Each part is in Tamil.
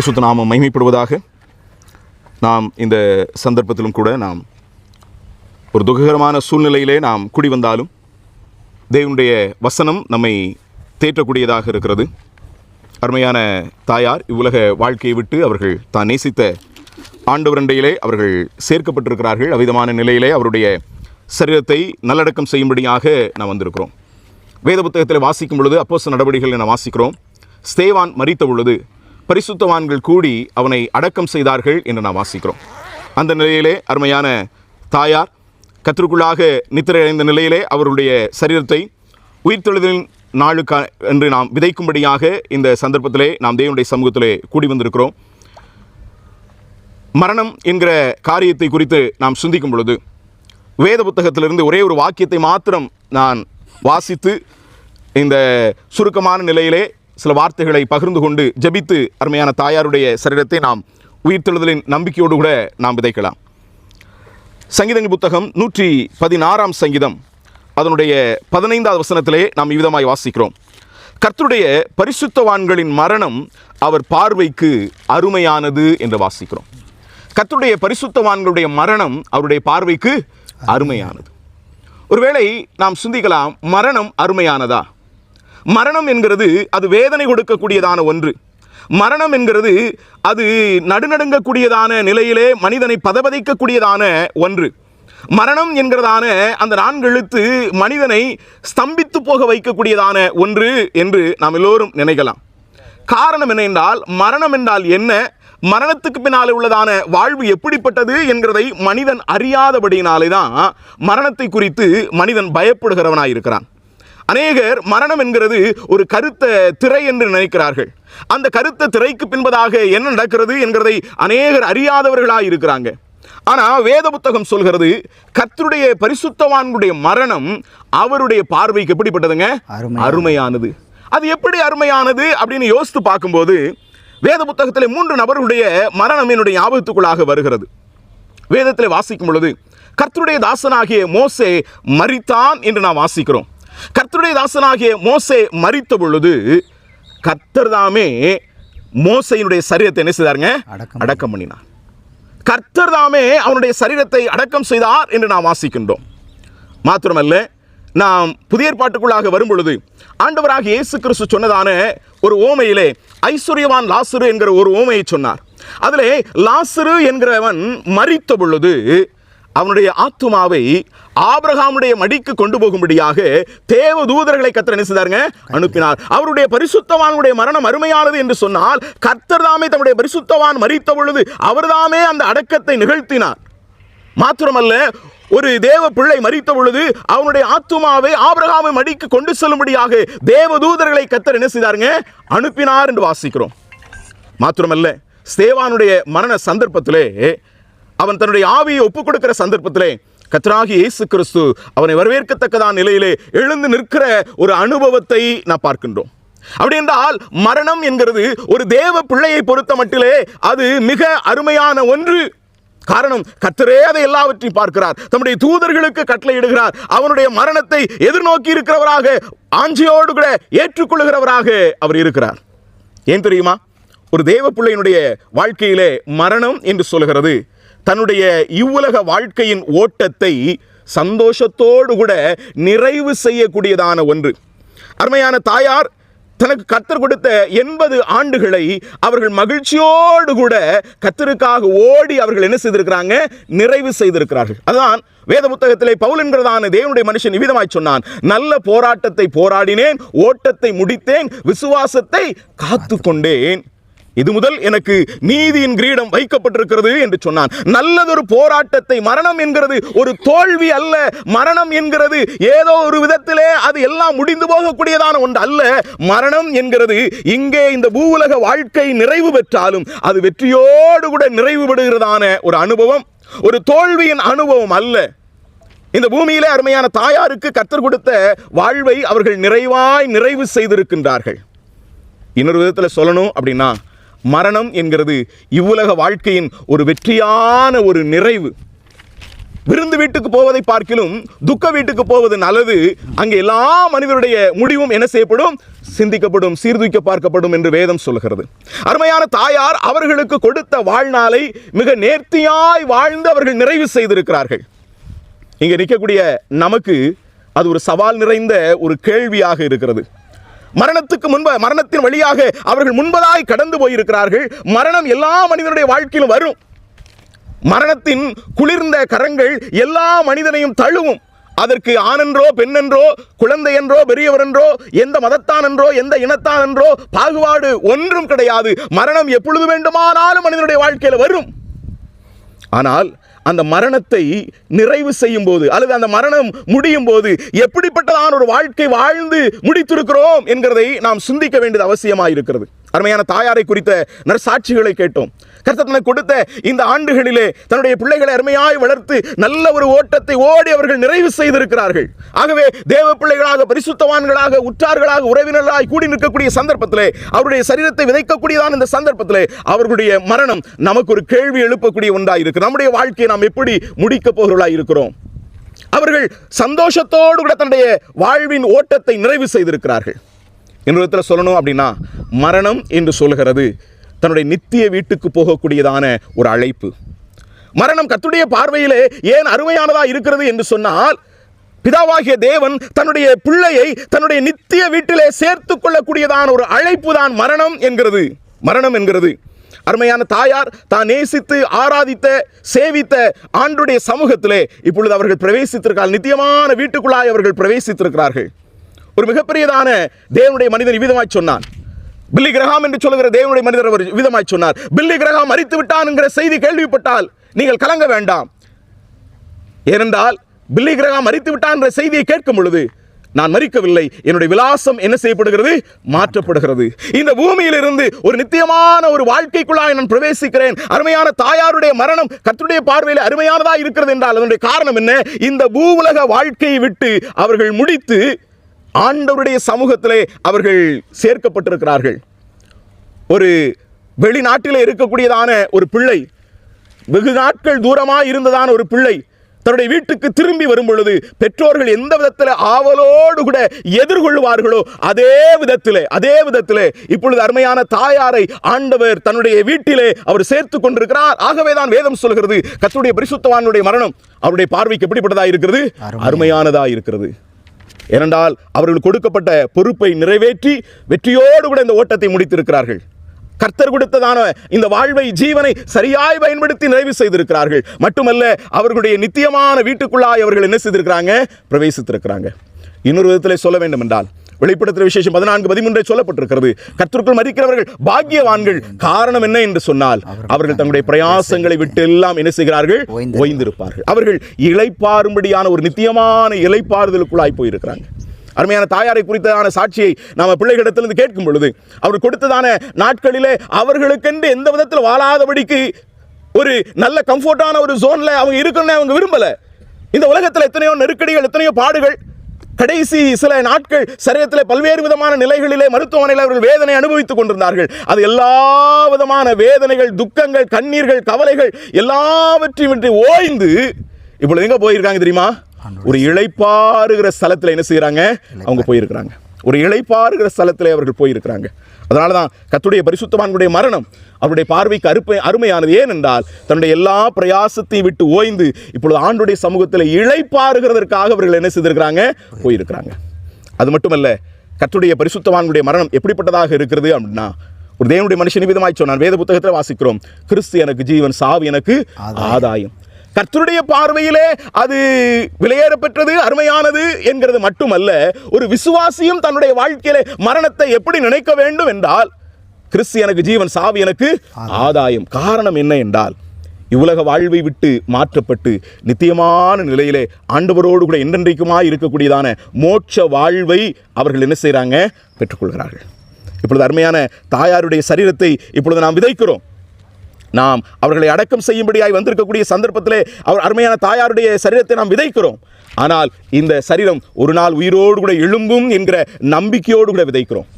பரிசுத்த நாமம் மகிமைப்படுவதாக நாம் இந்த சந்தர்ப்பத்திலும் கூட நாம் ஒரு துககரமான சூழ்நிலையிலே நாம் குடி வந்தாலும் தேவனுடைய வசனம் நம்மை தேற்றக்கூடியதாக இருக்கிறது. அருமையான தாயார் இவ்வுலக வாழ்க்கையை விட்டு அவர்கள் தான் நேசித்த ஆண்டவரண்டையிலே அவர்கள் சேர்க்கப்பட்டிருக்கிறார்கள். அவ்விதமான நிலையிலே அவருடைய சரீரத்தை நல்லடக்கம் செய்யும்படியாக நாம் வந்திருக்கிறோம். வேத புத்தகத்தில் வாசிக்கும் பொழுது அப்போச நடவடிக்கைகள் என வாசிக்கிறோம். ஸ்தேவான் மறித்த பொழுது பரிசுத்தவான்கள் கூடி அவனை அடக்கம் செய்தார்கள் என்று நாம் வாசிக்கிறோம். அந்த நிலையிலே அருமையான தாயார் கத்திற்குள்ளாக நித்திரை அடைந்த நிலையிலே அவருடைய சரீரத்தை உயிர்த்தெழுதலின் நாளுக்கா என்று நாம் விதைக்கும்படியாக இந்த சந்தர்ப்பத்திலே நாம் தேவனுடைய சமூகத்திலே கூடி வந்திருக்கிறோம். மரணம் என்கிற காரியத்தை குறித்து நாம் சிந்திக்கும் பொழுது வேத புத்தகத்திலிருந்து ஒரே ஒரு வாக்கியத்தை மாத்திரம் நான் வாசித்து இந்த சுருக்கமான நிலையிலே சில வார்த்தைகளை பகிர்ந்து கொண்டு ஜெபித்து அருமையான தாயாருடைய சரீரத்தை நாம் உயிர்த்தெழுதலின் நம்பிக்கையோடு கூட நாம் விதைக்கலாம். சங்கீதங்கள் புத்தகம் நூற்றி பதினாறாம் சங்கீதம். அதனுடைய பதினைந்தாவது வசனத்திலே நாம் இவ்விதமாய் வாசிக்கிறோம். கர்த்தருடைய பரிசுத்தவான்களின் மரணம் அவர் பார்வைக்கு அருமையானது என்று வாசிக்கிறோம். கர்த்தருடைய பரிசுத்தவான்களுடைய மரணம் அவருடைய பார்வைக்கு அருமையானது. ஒருவேளை நாம் சிந்திக்கலாம் மரணம் அருமையானதா? மரணம் என்கிறது அது வேதனை கொடுக்கக்கூடியதான ஒன்று. மரணம் என்கிறது அது நடுநடுங்கக்கூடியதான நிலையிலே மனிதனை பதபதைக்கக்கூடியதான ஒன்று. மரணம் என்கிறதான அந்த நான்கு எழுத்து மனிதனை ஸ்தம்பித்து போக வைக்கக்கூடியதான ஒன்று என்று நாம் எல்லோரும் நினைக்கலாம். காரணம் என்ன என்றால் மரணம் என்றால் என்ன? மரணத்துக்கு பின்னால் உள்ளதான வாழ்வு எப்படிப்பட்டது என்கிறதை மனிதன் அறியாதபடியினாலே தான் மரணத்தை குறித்து மனிதன் பயப்படுகிறவனாயிருக்கிறான். அநேகர் மரணம் என்கிறது ஒரு கருத்த திரை என்று நினைக்கிறார்கள். அந்த கருத்த திரைக்கு பின்பதாக என்ன நடக்கிறது என்கிறதை அநேகர் அறியாதவர்களாய் இருக்கிறாங்க. ஆனா வேத புத்தகம் சொல்கிறது கர்த்தருடைய பரிசுத்தவான்களுடைய மரணம் அவருடைய பார்வைக்கு எப்படிப்பட்டதுங்க? அருமையானது. அது எப்படி அருமையானது அப்படின்னு யோசித்து பார்க்கும்போது வேத புத்தகத்திலே மூன்று நபர்களுடைய மரணம் என்னுடைய ஞாபகத்துக்குள்ளாக வருகிறது. வேதத்தில் வாசிக்கும் பொழுது கர்த்தருடைய தாசனாகிய மோசே மரித்தான் என்று நாம் வாசிக்கிறோம். கர்த்தருடைய தாசனாகிய மோசே மரித்த பொழுது கர்த்தர் தாமே மோசையினுடைய சரீரத்தை என்ன செய்தாருங்க? அடக்கம் பண்ணினார். கர்த்தர் தாமே அவனுடைய சரீரத்தை அடக்கம் செய்தார் என்று நாம் வாசிக்கின்றோம். மாத்திரமல்ல நாம் புதிய ஏற்பாட்டுக்குள்ளாக வரும் பொழுது ஆண்டவராக இயேசு கிறிஸ்து சொன்னதான ஒரு ஓமையிலே ஐஸ்வர்யவான் லாசரு என்கிற ஒரு ஓமையை சொன்னார். அதிலே லாசரு என்கிறவன் மரித்த பொழுது அவனுடைய ஆத்துமாவை ஆபிரகாமுடைய மடிக்கு கொண்டு போகும்படியாக தேவ தூதர்களை கத்தர் என்ன செய்தாருங்க? அனுப்பினார். அவருடைய பரிசுத்தவானுடைய மரணம் அருமையானது என்று சொன்னால் கர்த்தர் தாமே தம்முடைய பரிசுத்தவான் மறித்த பொழுது அவர்தாமே அந்த அடக்கத்தை நிகழ்த்தினார். மாத்திரமல்ல ஒரு தேவ பிள்ளை மறித்த பொழுது அவனுடைய ஆத்துமாவை ஆபிரகாமை மடிக்கு கொண்டு செல்லும்படியாக தேவ தூதர்களை கத்தர் என்ன செய்தாருங்க? அனுப்பினார் என்று வாசிக்கிறோம். மாத்திரமல்ல சேவானுடைய மரண சந்தர்ப்பத்திலே அவன் தன்னுடைய ஆவியை ஒப்புக் கொடுக்கிற சந்தர்ப்பத்திலே கத்தராகி இயேசு கிறிஸ்து அவனை வரவேற்கத்தக்கதான நிலையிலே எழுந்து நிற்கிற ஒரு அனுபவத்தை நான் பார்க்கின்றோம். அப்படி என்றால் மரணம் என்கிறது ஒரு தேவ பிள்ளையை பொறுத்த மட்டிலே அது மிக அருமையான ஒன்று. காரணம் கத்தரே அதை எல்லாவற்றையும் பார்க்கிறார். தம்முடைய தூதர்களுக்கு கட்டளையிடுகிறார் அவனுடைய மரணத்தை எதிர்நோக்கி இருக்கிறவராக ஆஞ்சியோடு கூட ஏற்றுக்கொள்ளுகிறவராக அவர் இருக்கிறார். ஏன் தெரியுமா? ஒரு தேவ பிள்ளையினுடைய வாழ்க்கையிலே மரணம் என்று சொல்கிறது தன்னுடைய இவ்வுலக வாழ்க்கையின் ஓட்டத்தை சந்தோஷத்தோடு கூட நிறைவு செய்யக்கூடியதான ஒன்று. அருமையான தாயார் தனக்கு கத்தர் கொடுத்த எண்பது ஆண்டுகளை அவர்கள் மகிழ்ச்சியோடு கூட கத்தருக்காக ஓடி அவர்கள் என்ன செய்திருக்கிறாங்க? நிறைவு செய்திருக்கிறார்கள். அதான் வேத புத்தகத்திலே பவுல் என்கிறதான தேவனுடைய மனுஷன் இவ்விதமாய் சொன்னான் நல்ல போராட்டத்தை போராடினேன் ஓட்டத்தை முடித்தேன் விசுவாசத்தை காத்து கொண்டேன் இது முதல் எனக்கு நீதியின் கிரீடம் வைக்கப்பட்டிருக்கிறது என்று சொன்னான். நல்லதொரு போராட்டத்தை மரணம் என்கிறது ஒரு தோல்வி அல்ல. மரணம் என்கிறது ஏதோ ஒரு விதத்திலே அது எல்லாம் முடிந்து போகக்கூடியதான ஒன்று அல்ல. மரணம் என்கிறது இங்கே இந்த பூவுலக வாழ்க்கை நிறைவு பெற்றாலும் அது வெற்றியோடு கூட நிறைவு பெறுகிறதான ஒரு அனுபவம். ஒரு தோல்வியின் அனுபவம் அல்ல. இந்த பூமியிலே அருமையான தாயாருக்கு கத்தர் கொடுத்த வாழ்வை அவர்கள் நிறைவாய் நிறைவு செய்திருக்கின்றார்கள். இன்னொரு விதத்தில் சொல்லணும் அப்படின்னா மரணம் என்கிறது இவ்வுலக வாழ்க்கையின் ஒரு வெற்றியான ஒரு நிறைவு. விருந்து வீட்டுக்கு போவதை பார்க்கிலும் துக்க வீட்டுக்கு போவது நல்லது. அங்கே எல்லா மனிதருடைய முடிவும் என்ன செய்யப்படும்? சிந்திக்கப்படும் சீர்தூக்க பார்க்கப்படும் என்று வேதம் சொல்கிறது அருமையான தாயார் அவர்களுக்கு கொடுத்த வாழ்நாளை மிக நேர்த்தியாய் வாழ்ந்து அவர்கள் நிறைவு செய்திருக்கிறார்கள். இங்கே நிற்கக்கூடிய நமக்கு அது ஒரு சவால் நிறைந்த ஒரு கேள்வியாக இருக்கிறது. மரணத்துக்கு முன்பு மரணத்தின் வழியாக அவர்கள் முன்பதாய் கடந்து போயிருக்கிறார்கள். மரணம் எல்லா மனிதனுடைய வாழ்க்கையிலும் வரும். மரணத்தின் குளிர்ந்த கரங்கள் எல்லா மனிதனையும் தழுவும். அதற்கு ஆணென்றோ பெண்ணென்றோ குழந்தை என்றோ பெரியவர் என்றோ எந்த மதத்தான் என்றோ எந்த இனத்தான் என்றோ பாகுபாடு ஒன்றும் கிடையாது. மரணம் எப்பொழுது வேண்டுமானாலும் மனிதனுடைய வாழ்க்கையில் வரும். ஆனால் அந்த மரணத்தை நிறைவு செய்யும் போது அல்லது அந்த மரணம் முடியும் போது எப்படிப்பட்டதான ஒரு வாழ்க்கை வாழ்ந்து முடித்திருக்கிறோம் என்கிறதை நாம் சிந்திக்க வேண்டியது அவசியமாக இருக்கிறது அருமையான தாயாரை குறித்த நற்சாட்சிகளை கேட்டோம். கர்த்தத்தனை கொடுத்த இந்த ஆண்டுகளிலே தன்னுடைய பிள்ளைகளை அருமையாய் வளர்த்து நல்ல ஒரு ஓட்டத்தை ஓடி அவர்கள் நிறைவு செய்திருக்கிறார்கள். ஆகவே தேவ பிள்ளைகளாக பரிசுத்தவான்களாக உற்றார்களாக உறவினர்களாய் கூடி நிற்கக்கூடிய சந்தர்ப்பத்திலே அவருடைய சரீரத்தை விதைக்கக்கூடியதான இந்த சந்தர்ப்பத்திலே அவர்களுடைய மரணம் நமக்கு ஒரு கேள்வி எழுப்பக்கூடிய ஒன்றாக இருக்கு நம்முடைய வாழ்க்கையை நாம் எப்படி முடிக்கப் போகிறவர்களாக இருக்கிறோம்? அவர்கள் சந்தோஷத்தோடு கூட தன்னுடைய வாழ்வின் ஓட்டத்தை நிறைவு செய்திருக்கிறார்கள். இன்னொரு விதத்தில் சொல்லணும் அப்படின்னா மரணம் என்று சொல்கிறது தன்னுடைய நித்திய வீட்டுக்கு போகக்கூடியதான ஒரு அழைப்பு. மரணம் கத்துடைய பார்வையிலே ஏன் அருமையானதா இருக்கிறது என்று சொன்னால் பிதாவாகிய தேவன் தன்னுடைய பிள்ளையை தன்னுடைய நித்திய வீட்டிலே சேர்த்து கொள்ளக்கூடியதான ஒரு அழைப்பு தான் மரணம் என்கிறது. மரணம் என்கிறது. அருமையான தாயார் தான் நேசித்து ஆராதித்த சேவித்த ஆண்டுடைய சமூகத்திலே இப்பொழுது அவர்கள் பிரவேசித்திருக்கிறார் நித்தியமான வீட்டுக்குள்ளாய் அவர்கள் பிரவேசித்திருக்கிறார்கள். ஒரு மிகப்பெரியதான தேவனுடைய மனிதன் இவ்விதமாய் சொன்னான். பில்லி கிரகாம் என்று சொல்லுகிற தேவனுடைய மனிதர் அவர் விதமாய் சொன்னார். பில்லி கிரகாம் மறித்து விட்டான் என்கிற செய்தி கேள்விப்பட்டால் நீங்கள் கலங்க வேண்டாம். ஏனென்றால் பில்லி கிரகாம் மறித்து விட்டான் என்ற செய்தியை கேட்கும் பொழுது நான் மறிக்கவில்லை. என்னுடைய விலாசம் என்ன செய்யப்படுகிறது? மாற்றப்படுகிறது. இந்த பூமியிலிருந்து ஒரு நித்தியமான ஒரு வாழ்க்கைக்குள்ளாய் நான் பிரவேசிக்கிறேன். அருமையான தாயாருடைய மரணம் கத்துடைய பார்வையில் அருமையானதா இருக்கிறது என்றால் அதனுடைய காரணம் என்ன? இந்த பூவுலக வாழ்க்கையை விட்டு அவர்கள் முடித்து ஆண்டவருடைய சமூகத்திலே அவர்கள் சேர்க்கப்பட்டிருக்கிறார்கள். ஒரு வெளிநாட்டில் இருக்கக்கூடியதான ஒரு பிள்ளை வெகு நாட்கள் தூரமாக இருந்ததான ஒரு பிள்ளை தன்னுடைய வீட்டுக்கு திரும்பி வரும் பொழுது பெற்றோர்கள் எந்த விதத்தில் ஆவலோடு கூட எதிர்கொள்வார்களோ அதே விதத்திலே அதே விதத்திலே இப்பொழுது அருமையான தாயாரை ஆண்டவர் தன்னுடைய வீட்டிலே அவர் சேர்த்து கொண்டிருக்கிறார். ஆகவே தான் வேதம் சொல்கிறது கர்த்தருடைய பரிசுத்தவானுடைய மரணம் அவருடைய பார்வைக்கு எப்படிப்பட்டதா இருக்கிறது? அருமையானதா. இருக்கிறது. ஏனென்றால் அவர்கள் கொடுக்கப்பட்ட பொறுப்பை நிறைவேற்றி வெற்றியோடு கூட இந்த ஓட்டத்தை முடித்திருக்கிறார்கள். கர்த்தர் கொடுத்ததான இந்த வாழ்வை ஜீவனை சரியாய் பயன்படுத்தி நிறைவு செய்திருக்கிறார்கள். மட்டுமல்ல அவர்களுடைய நித்தியமான வீட்டுக்குள்ளாய் அவர்கள் என்ன செய்திருக்கிறாங்க? பிரவேசித்திருக்கிறாங்க. இன்னொரு விதத்தில் சொல்ல வேண்டும் என்றால் வெளிப்படுத்துகிற விசேஷம் பதினான்கு பதிமூன்றை சொல்லப்பட்டிருக்கிறது. கர்த்தருக்குள் மதிக்கிறவர்கள் பாக்கியவான்கள். காரணம் என்ன என்று சொன்னால் அவர்கள் தங்களுடைய பிரயாசங்களை விட்டு எல்லாம் என்ன செய்கிறார்கள்? ஓய்ந்து ஓய்ந்திருப்பார்கள். அவர்கள் இளைப்பாறும்படியான ஒரு நித்தியமான இளைப்பாறுதலுக்குள்ளாய் போயிருக்கிறாங்க. அருமையான தாயாரை குறித்ததான சாட்சியை நாம பிள்ளைகளிடத்திலிருந்து கேட்கும் பொழுது அவர் கொடுத்ததான நாட்களிலே அவர்களுக்கென்று எந்த விதத்தில் வாழாதபடிக்கு ஒரு நல்ல கம்ஃபர்டான ஒரு ஜோன்ல அவங்க இருக்கணும்னு அவங்க விரும்பல. இந்த உலகத்தில் எத்தனையோ நெருக்கடிகள் எத்தனையோ பாடுகள் கடைசி சில நாட்கள் சரீரத்தில் பல்வேறு விதமான நிலைகளிலே மருத்துவமனையில் அவர்கள் வேதனை அனுபவித்துக் கொண்டிருந்தார்கள். அது எல்லா விதமான வேதனைகள் துக்கங்கள் கண்ணீர்கள் கவலைகள் எல்லாவற்றையும் விட்டு ஓய்ந்து இப்பொழுது எங்க போயிருக்காங்க தெரியுமா? ஒரு இளைப்பாறுகிற ஸ்தலத்தில் என்ன செய்யறாங்க அவங்க போயிருக்கிறாங்க. ஒரு இளைப்பாறுகிற ஸ்தலத்தில் அவர்கள் போயிருக்கிறாங்க. அதனால தான் கத்துடைய பரிசுத்தவான்களுடைய மரணம் அவருடைய பார்வைக்கு அருப்பை அருமையானது. ஏனென்றால் தன்னுடைய எல்லா பிரயாசத்தையும் விட்டு ஓய்ந்து இப்பொழுது ஆண்டுடைய சமூகத்தில் இளைப்பாறுகிறதற்காக அவர்கள் என்ன செய்திருக்கிறாங்க? போயிருக்கிறாங்க. அது மட்டுமல்ல கத்துடைய பரிசுத்தவான்களுடைய மரணம் எப்படிப்பட்டதாக இருக்கிறது அப்படின்னா ஒரு தேவனுடைய மனுஷன் விதமாய் சொன்னான் வேத புத்தகத்தில் வாசிக்கிறோம் கிறிஸ்து எனக்கு ஜீவன் சாவு எனக்கு ஆதாயம். கர்த்தருடைய பார்வையிலே அது விலையேறப்பெற்றது அருமையானது என்கிறது மட்டுமல்ல ஒரு விசுவாசியும் தன்னுடைய வாழ்க்கையிலே மரணத்தை எப்படி நினைக்க வேண்டும் என்றால் கிறிஸ்து எனக்கு ஜீவன் சாவு எனக்கு ஆதாயம். காரணம் என்ன என்றால் இவ்வுலக வாழ்வை விட்டு மாற்றப்பட்டு நித்தியமான நிலையிலே ஆண்டவரோடு கூட என்றென்றைக்குமாய் இருக்கக்கூடியதான மோட்ச வாழ்வை அவர்கள் என்ன செய்கிறாங்க பெற்றுக்கொள்கிறார்கள். இப்பொழுது அருமையான தாயாருடைய சரீரத்தை இப்பொழுது நாம் விதைக்கிறோம். நாம் அவர்களை அடக்கம் செய்யும்படியாய் வந்திருக்கக்கூடிய சந்தர்ப்பத்திலே அவர் அருமையான தாயாருடைய சரீரத்தை நாம் விதைக்கிறோம். ஆனால் இந்த சரீரம் ஒரு நாள் உயிரோடு கூட எழும்பும் என்கிற நம்பிக்கையோடு கூட விதைக்கிறோம்.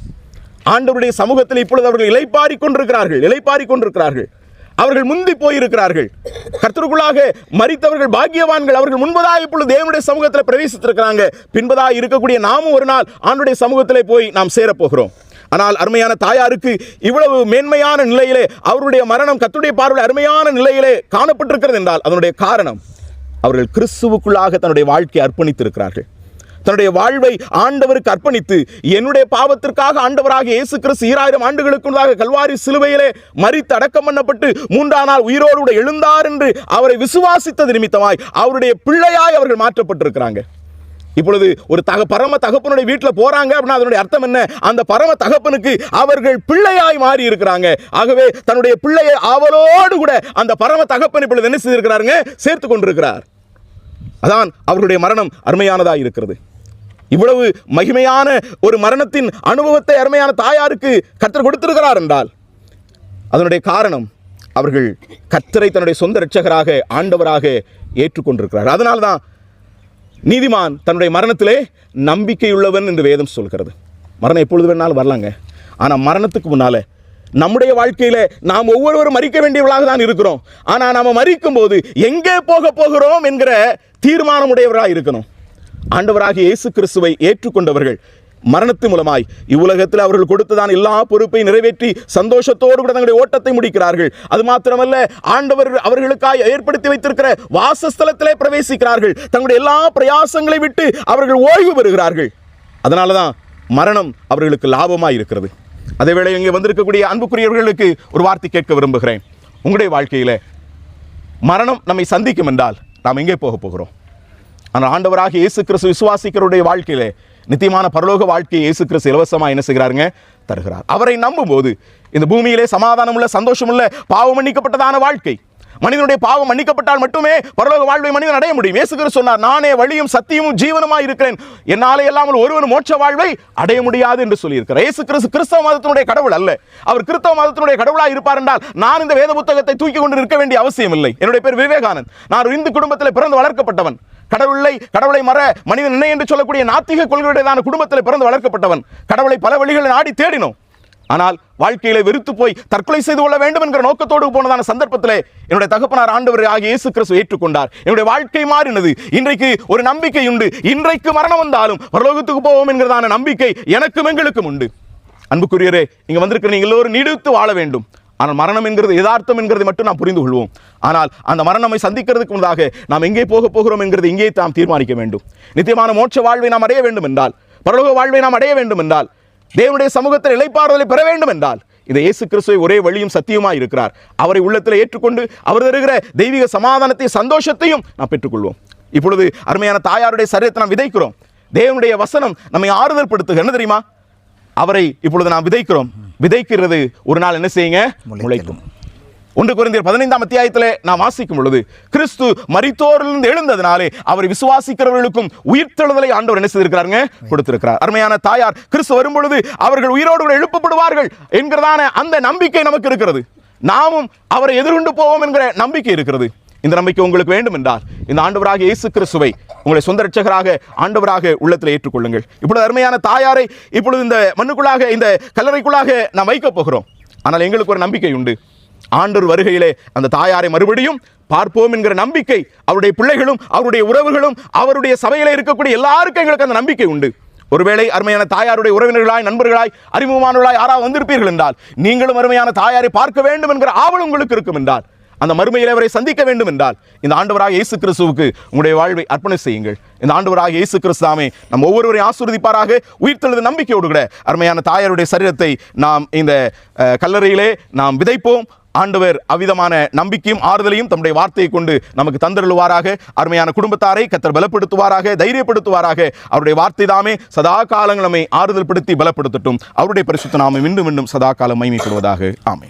ஆண்டவருடைய சமூகத்தில் இப்பொழுது அவர்கள் இலைப்பாரி கொண்டிருக்கிறார்கள் இலைப்பாரி கொண்டிருக்கிறார்கள். அவர்கள் முந்தி போயிருக்கிறார்கள். கர்த்தருக்குள்ளாக மறித்தவர்கள் பாக்கியவான்கள் அவர்கள் முன்பதாக இப்பொழுது தேவனுடைய சமூகத்தில் பிரவேசித்திருக்கிறாங்க. பின்பதாக இருக்கக்கூடிய நாமும் ஒரு நாள் ஆண்டுடைய சமூகத்திலே போய் நாம் சேரப்போகிறோம். ஆனால் அருமையான தாயாருக்கு இவ்வளவு மேன்மையான நிலையிலே அவருடைய மரணம் கத்துடைய பார்வையில் அருமையான நிலையிலே காணப்பட்டிருக்கிறது என்றால் அதனுடைய காரணம் அவர்கள் கிறிஸ்துவுக்குள்ளாக தன்னுடைய வாழ்க்கையை அர்ப்பணித்திருக்கிறார்கள். தன்னுடைய வாழ்வை ஆண்டவருக்கு அர்ப்பணித்து என்னுடைய பாவத்திற்காக ஆண்டவராக இயேசு கிறிஸ்து ஈராயிரம் ஆண்டுகளுக்குள்ளாக கல்வாரி சிலுவையிலே மறித்து அடக்கம் பண்ணப்பட்டு மூன்றாம் நாள் உயிரோடு எழுந்தார் என்று அவரை விசுவாசித்தது நிமித்தமாய் அவருடைய பிள்ளையாய் அவர்கள் மாற்றப்பட்டிருக்கிறாங்க. இப்பொழுது ஒரு தக பரம தகப்பனுடைய வீட்டில் போறாங்க அப்படின்னா அதனுடைய அர்த்தம் என்ன? அந்த பரம தகப்பனுக்கு அவர்கள் பிள்ளையாய் மாறி இருக்கிறாங்க. ஆகவே தன்னுடைய பிள்ளையை அவளோடு கூட அந்த பரம தகப்பன் இப்பொழுது என்ன செய்திருக்கிறாருங்க? சேர்த்து கொண்டிருக்கிறார். அதான் அவர்களுடைய மரணம் அருமையானதாக இருக்கிறது. இவ்வளவு மகிமையான ஒரு மரணத்தின் அனுபவத்தை அருமையான தாயாருக்கு கத்தர் கொடுத்திருக்கிறார் என்றால் அதனுடைய காரணம் அவர்கள் கத்தரை தன்னுடைய சொந்த இரட்சகராக ஆண்டவராக ஏற்றுக்கொண்டிருக்கிறார். அதனால்தான் நீதிமான் தன்னுடைய மரணத்திலே நம்பிக்கையுள்ளவன் என்று வேதம் சொல்கிறது. மரணம் எப்பொழுது வேணாலும் வரலாங்க. ஆனால் மரணத்துக்கு முன்னால நம்முடைய வாழ்க்கையில நாம் ஒவ்வொருவரும் மறிக்க வேண்டியவர்களாக தான் இருக்கிறோம். ஆனால் நாம மறிக்கும் போது எங்கே போக போகிறோம் என்கிற தீர்மானமுடையவராக இருக்கணும். ஆண்டவராகிய இயேசு கிறிஸ்துவை ஏற்றுக்கொண்டவர்கள் மரணத்தின் மூலமாய். இவ்வுலகத்தில் அவர்கள் கொடுத்ததான் எல்லா பொறுப்பை நிறைவேற்றி சந்தோஷத்தோடு கூட தங்களுடைய ஓட்டத்தை முடிக்கிறார்கள். அது மாத்திரமல்ல ஆண்டவர் அவர்களுக்காய் ஏற்படுத்தி வைத்திருக்கிற வாசஸ்தலத்திலே பிரவேசிக்கிறார்கள். தங்களுடைய எல்லா பிரயாசங்களை விட்டு அவர்கள் ஓய்வு பெறுகிறார்கள். அதனால தான் மரணம் அவர்களுக்கு லாபமாக இருக்கிறது. அதேவேளை இங்கே வந்திருக்கக்கூடிய அன்புக்குரியவர்களுக்கு ஒரு வார்த்தை கேட்க விரும்புகிறேன். உங்களுடைய வாழ்க்கையில் மரணம் நம்மை சந்திக்கும் என்றால் நாம் எங்கே போக போகிறோம்? ஆனால் ஆண்டவராக இயேசு கிறிஸ்து விசுவாசிக்கிறவருடைய வாழ்க்கையிலே நித்தியமான பரலோக வாழ்க்கையை இயேசு கிறிஸ்து இலவசமாக என்ன செய்கிறாருங்க? தருகிறார். அவரை நம்பும்போது இந்த பூமியிலே சமாதானமுள்ள சந்தோஷமுள்ள பாவம் மன்னிக்கப்பட்டதான வாழ்க்கை மனிதனுடைய பாவம் மன்னிக்கப்பட்டால் மட்டுமே பரலோக வாழ்வை மனிதன் அடைய முடியும். இயேசு சொன்னார் நானே வழியும் சத்தியமும் ஜீவனமா இருக்கிறேன். என்னாலே இல்லாமல் ஒருவன் மோட்ச வாழ்வை அடைய முடியாது என்று சொல்லியிருக்கிறார். இயேசு கிறிஸ்து கிறிஸ்தவ மதத்தினுடைய கடவுள் அல்ல. அவர் கிறிஸ்தவ மதத்தினுடைய கடவுளாக இருப்பார் என்றால் நான் இந்த வேத புத்தகத்தை தூக்கி கொண்டு இருக்க வேண்டிய அவசியம் இல்லை. என்னுடைய பேர் விவேகானந்த். நான் இந்து குடும்பத்தில் பிறந்து வளர்க்கப்பட்டவன். கடவுளை கடவுளை மற மனிதன் என்ன என்று சொல்லக்கூடிய நாத்திக கொள்கையுடையதான குடும்பத்தில் பிறந்து வளர்க்கப்பட்டவன். கடவுளை பல வழிகளில் நாடி தேடினோம். ஆனால் வாழ்க்கையில வெறுத்து போய் தற்கொலை செய்து கொள்ள வேண்டும் என்கிற நோக்கத்தோடு போனதான சந்தர்ப்பத்திலே என்னுடைய தகப்பனார் ஆண்டவர் ஆகிய இயேசு கிறிஸ்து ஏற்றுக்கொண்டார். என்னுடைய வாழ்க்கை மாறினது. இன்றைக்கு ஒரு நம்பிக்கை உண்டு. இன்றைக்கு மரணம் வந்தாலும் பரலோகத்துக்கு போவோம் என்கிறதான நம்பிக்கை எனக்கும் எங்களுக்கும் உண்டு. அன்புக்குரியரே இங்க வந்திருக்கிற நீங்கள் எல்லோரும் நீடித்து வாழ வேண்டும். ஆனால் மரணம் என்கிறது யதார்த்தம் என்கிறதை மட்டும் நாம் புரிந்து கொள்வோம். ஆனால் அந்த மரணமை சந்திக்கிறதுக்கு முன்னதாக நாம் எங்கே போக போகிறோம் என்கிறது இங்கே நாம் தீர்மானிக்க வேண்டும். நித்தியமான மோட்ச வாழ்வை நாம் அடைய வேண்டும் என்றால் பரலோக வாழ்வை நாம் அடைய வேண்டும் என்றால் தேவனுடைய சமூகத்தில் இளைப்பாறுதலை பெற வேண்டும் என்றால் இந்த இயேசு கிறிஸ்துவை ஒரே வழியும் சத்தியமாய் இருக்கிறார். அவரை உள்ளத்தில் ஏற்றுக்கொண்டு அவர் தருகிற தெய்வீக சமாதானத்தை சந்தோஷத்தையும் நாம் பெற்றுக்கொள்வோம். இப்பொழுது அருமையான தாயாருடைய சரீரத்தை நாம் விதைக்கிறோம். தேவனுடைய வசனம் நம்மை ஆறுதல் படுத்துக என்ன தெரியுமா? அவரை இப்பொழுது நாம் விதைக்கிறோம். விதைக்கிறது ஒரு நாள் என்ன செய்யுங்க? முளைக்கும். ஒன்று குறைந்தர் பதினைந்தாம் அத்தியாயத்தில் நாம் வாசிக்கும் பொழுது கிறிஸ்து மரித்தோரிலிருந்து எழுந்ததினாலே அவரை விசுவாசிக்கிறவர்களுக்கும் உயிர்த்தெழுதலை ஆண்டவர் என்ன செய்திருக்கிறாருங்க? கொடுத்திருக்கிறார். அருமையான தாயார் கிறிஸ்து வரும்பொழுது அவர்கள் உயிரோடு கூட எழுப்பப்படுவார்கள் என்கிறதான அந்த நம்பிக்கை நமக்கு இருக்கிறது. நாமும் அவரை எதிர்கொண்டு போவோம் என்கிற நம்பிக்கை இருக்கிறது. இந்த நம்பிக்கை உங்களுக்கு வேண்டும் என்றால் இந்த ஆண்டவராக இயேசு கிறிஸ்துவை உங்களை சொந்த ரட்சகராக ஆண்டவராக உள்ளத்தில் ஏற்றுக்கொள்ளுங்கள். இப்பொழுது அருமையான தாயாரை இப்பொழுது இந்த மண்ணுக்குள்ளாக இந்த கல்லறைக்குள்ளாக நாம் வைக்கப் போகிறோம். ஆனால் எங்களுக்கு ஒரு நம்பிக்கை உண்டு. ஆண்டூர் வருகையிலே அந்த தாயாரை மறுபடியும் பார்ப்போம் என்கிற நம்பிக்கை அவருடைய பிள்ளைகளும் அவருடைய உறவுகளும் அவருடைய சபையில் இருக்கக்கூடிய எல்லாருக்கும் எங்களுக்கு அந்த நம்பிக்கை உண்டு. ஒருவேளை அருமையான தாயாருடைய உறவினர்களாய் நண்பர்களாய் அறிமுகமானவர்களாய் யாராவது வந்திருப்பீர்கள் என்றால் நீங்களும் அருமையான தாயாரை பார்க்க வேண்டும் என்கிற ஆவல் உங்களுக்கு இருக்கும் என்றால் அந்த மறுமையில் அவரை சந்திக்க வேண்டும் என்றால் இந்த ஆண்டவராக இயேசு கிறிஸ்துவுக்கு உங்களுடைய வாழ்வை அர்ப்பணம் செய்யுங்கள். இந்த ஆண்டவராக இயேசு கிறிஸ்தாமே நம் ஒவ்வொருவரையும் ஆசீர்வதிப்பாராக உயிர்த்தெழுது நம்பிக்கையோடு கூட அருமையான தாயாருடைய சரீரத்தை நாம் இந்த கல்லறையிலே நாம் விதைப்போம். ஆண்டவர் அவ்விதமான நம்பிக்கையும் ஆறுதலையும் தம்முடைய வார்த்தையை கொண்டு நமக்கு தந்தருளுவாராக. அருமையான குடும்பத்தாரை கத்தர் பலப்படுத்துவாராக தைரியப்படுத்துவாராக. அவருடைய வார்த்தை தாமே சதா காலங்கள் நம்மை ஆறுதல் படுத்தி பலப்படுத்தட்டும். அவருடைய பரிசுத்த நாமம் மீண்டும் மீண்டும் சதா காலம் மைமைப்படுவதாக ஆமை